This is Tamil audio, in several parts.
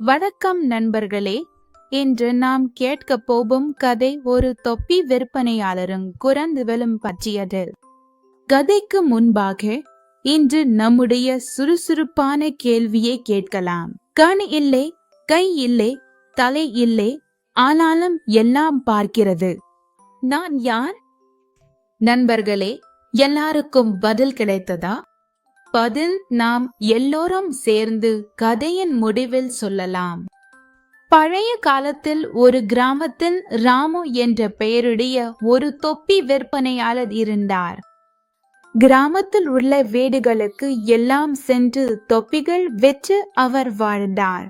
வணக்கம் நண்பர்களே. இன்று நாம் கேட்க போகும் கதை ஒரு தொப்பி விற்பனையாளரும் குறந்து விழும் பற்றியது. கதைக்கு முன்பாக இன்று நம்முடைய சுறுசுறுப்பான கேள்வியை கேட்கலாம். கண் இல்லை கை இல்லை தலை இல்லை ஆனாலும் எல்லாம் பார்க்கிறது. நான் யார்? நண்பர்களே எல்லாருக்கும் பதில் கிடைத்ததா? பதில் நாம் எல்லோரும் சேர்ந்து கதையின் முடிவில் சொல்லலாம். பழைய காலத்தில் ஒரு கிராமத்தில் ராமு என்ற பெயருடைய ஒரு தொப்பி விற்பனையாளர் இருந்தார். கிராமத்தில் உள்ள வீடுகளுக்கு எல்லாம் சென்று தொப்பிகள் வெற்று அவர் வாழ்ந்தார்.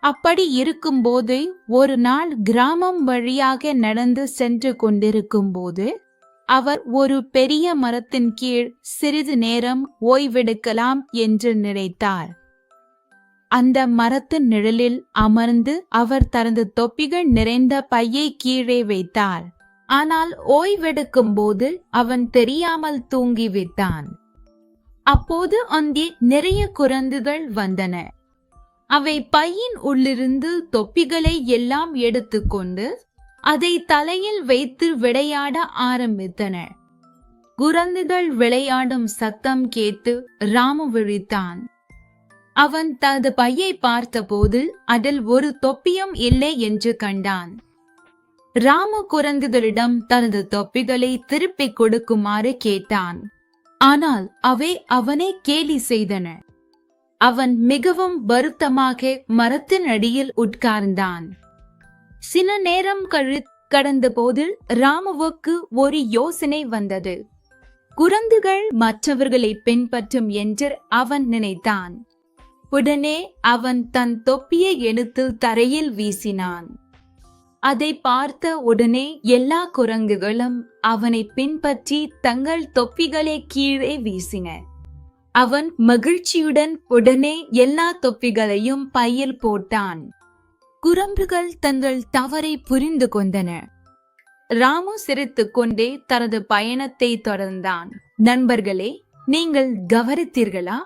அப்படி இருக்கும்போது ஒரு நாள் கிராமம் வழியாக நடந்து சென்று கொண்டிருக்கும் போது அவர் ஒரு பெரிய மரத்தின் கீழ் சிறிது நேரம் ஓய்வெடுக்கலாம் என்று நினைத்தார். அந்த மரத்தின் நிழலில் அமர்ந்து அவர் தனது தொப்பிகள் நிறைந்த பையை கீழே வைத்தார். ஆனால் ஓய்வெடுக்கும் போது அவன் தெரியாமல் தூங்கிவிட்டான். அப்போது அங்கே நிறைய குரங்குகள் வந்தன. அவை பையின் உள்ளிருந்து தொப்பிகளை எல்லாம் எடுத்துக்கொண்டு அதை தலையில் வைத்து விளையாட ஆரம்பித்தன குரங்குகள் விளையாடும் சத்தம் கேட்டு ராமு விழித்தான். அவன் தனது பையை பார்த்தபோது அதில் ஒரு தொப்பியும் இல்லை என்று கண்டான். ராமு குரங்குகளிடம் தனது தொப்பிகளை திருப்பிக் கொடுக்குமாறு கேட்டான். ஆனால் அவை அவனை கேலி செய்தன. அவன் மிகவும் வருத்தமாக மரத்தின் அடியில் உட்கார்ந்தான். சில நேரம் கழி கடந்த போது ராமுவுக்கு ஒரு யோசனை வந்தது. குரங்குகள் மற்றவர்களை பின்பற்றும் என்று அவன் நினைத்தான். உடனே அவன் தன் தொப்பியை எடுத்து தரையில் வீசினான். அதை பார்த்த உடனே எல்லா குரங்குகளும் அவனை பின்பற்றி தங்கள் தொப்பிகளை கீழே வீசின. அவன் மகிழ்ச்சியுடன் உடனே எல்லா தொப்பிகளையும் பையில் போட்டான். குரம்புகள் தங்கள் தவறை புரிந்து கொண்டன. ராமு சிரித்து கொண்டே தனது பயணத்தை தொடர்ந்தான். நண்பர்களே நீங்கள் கவனித்தீர்களா?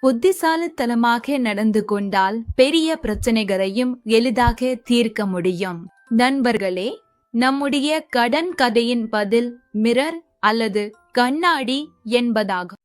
புத்திசாலித்தனமாக நடந்து கொண்டால் பெரிய பிரச்சனைகளையும் எளிதாக தீர்க்க முடியும். நண்பர்களே நம்முடைய கடன் கதையின் பதில் மிரர் அல்லது கண்ணாடி என்பதாகும்.